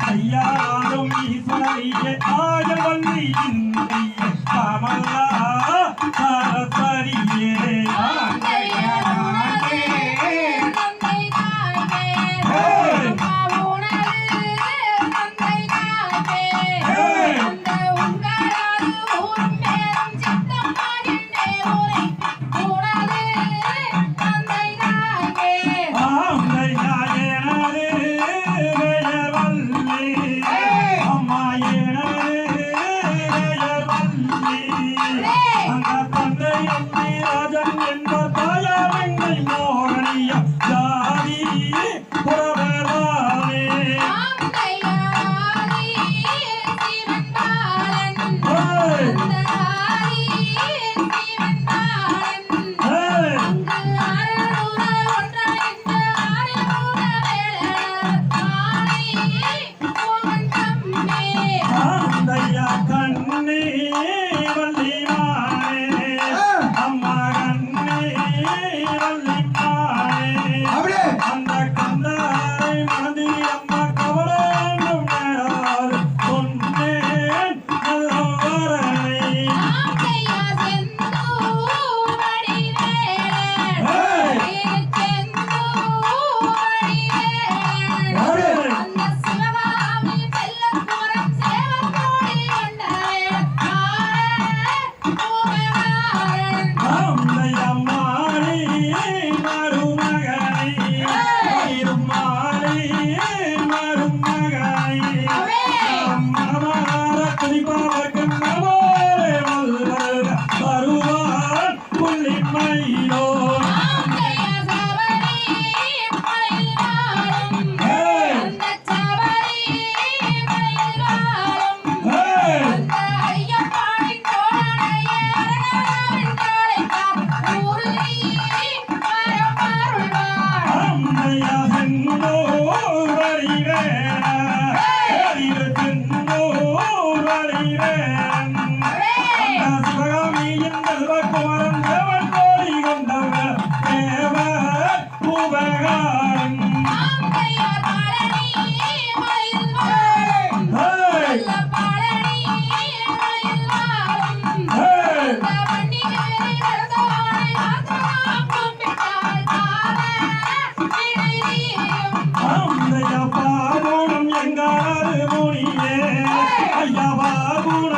கையாலும் ஈஸ்வரிய ஆயவல்லி இந்திய ராமல்லா Amém.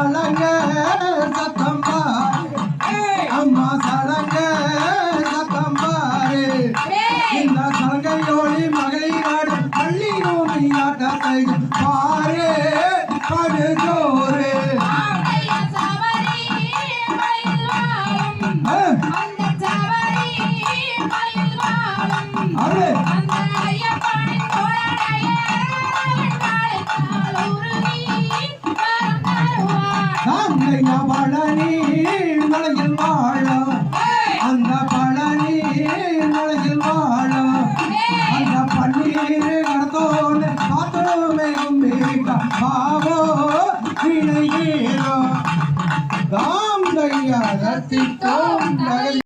சலங்க சத்தம் பாரு. அம்மா சலங்க சத்தம் பாரு இந்த சலங்கை ஒளி மகள். வாழும் அந்த பழனி மலையில் வாழும் அந்த பன்னீர் கடத்தோடு காத்தோமே கும்பிட்டா பாவோ